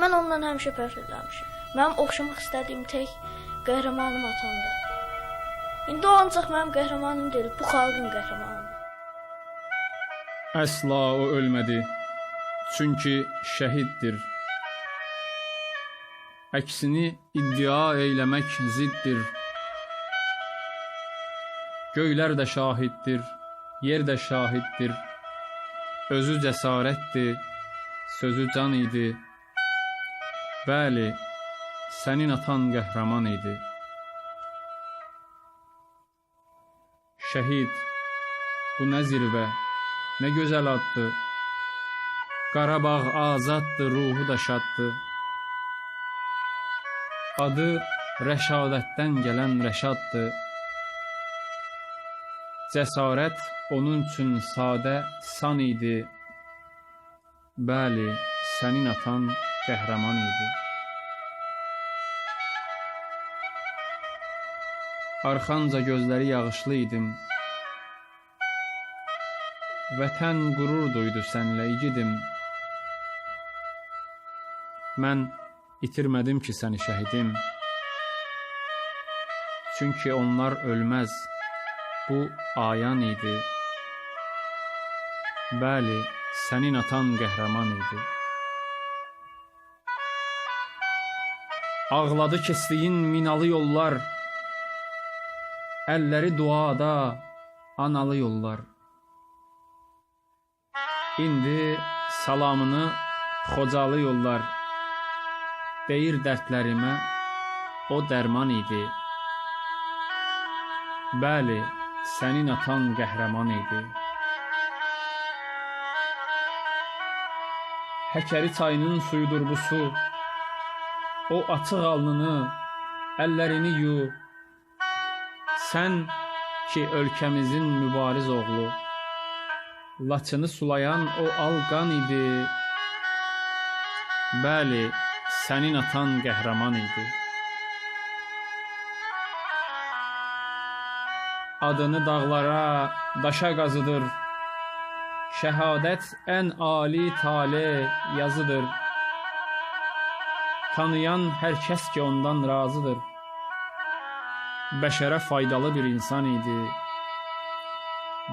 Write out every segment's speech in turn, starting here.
Mən ondan həmişə fərqlənmişəm. Mənim oxşamaq istədiyim tək qəhrəmanım atamdır. İndi o ancaq mənim qəhrəmanım deyil, bu xalqın qəhrəmanıdır. Əsla o ölmədi. Çünki şəhiddir. Əksini iddia eyləmək ziddir. Göylər də şahiddir, yer də şahiddir. Özü cəsarətdir, sözü can idi. Bəli, sənin atan qəhrəman idi. Şəhid, bu nə zirvə, nə gözəl addır. Qarabağ azaddır, ruhu da şaddır. Adı rəşadətdən gələn Rəşaddır. Cəsarət onun üçün sadə san idi. Bəli, sənin atan qəhrəman idi. Arxanca gözləri yağışlı idim. Vətən qürur duydu sənlə igidim. Mən itirmədim ki səni şəhidim. Çünki onlar ölməz. Bu ayan idi. Bəli, sənin atan qəhrəman idi. Ağladı keçdiyin minalı yollar. Əlləri duada, analı yollar. İndi salamını Xocalı yollar. Deyir dərdlərimə o dərman idi. Bəli, sənin atan qəhrəman idi. Həkəri çayının suyudur bu su. O açıq alnını, əllərini yu. Sən ki ölkəmizin mübariz oğlu. Laçını sulayan o alqan idi. Bəli, sənin atan qəhrəman idi. Adını dağlara, daşa qazıdır. Şəhadət ən ali tale yazıdır. Tanıyan hər kəs ki ondan razıdır. Bəşərə faydalı bir insan idi.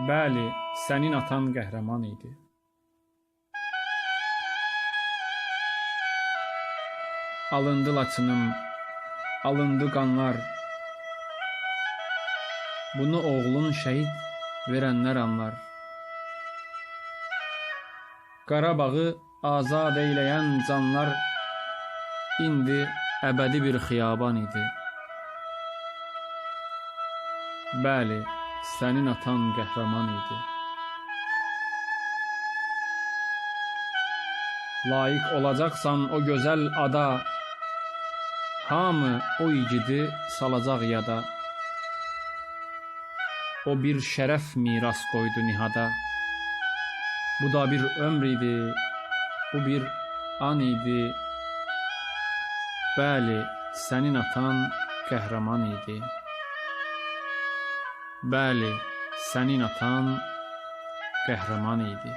Bəli, sənin atan qəhrəman idi. Alındı laçınım, alındı qanlar. Bunu oğlun şəhid verənlər anlar. Qarabağı azad eyləyən canlar indi əbədi bir xiyaban idi. Bəli, sənin atan qəhrəman idi. Layiq olacaqsan o gözəl ada. Hamı o igidi salacaq yada. O bir şərəf miras qoydu nihada. Bu da bir ömr idi, bu bir an idi. Bəli, sənin atan qəhrəman idi. Bəli, sənin atan qəhrəman idi.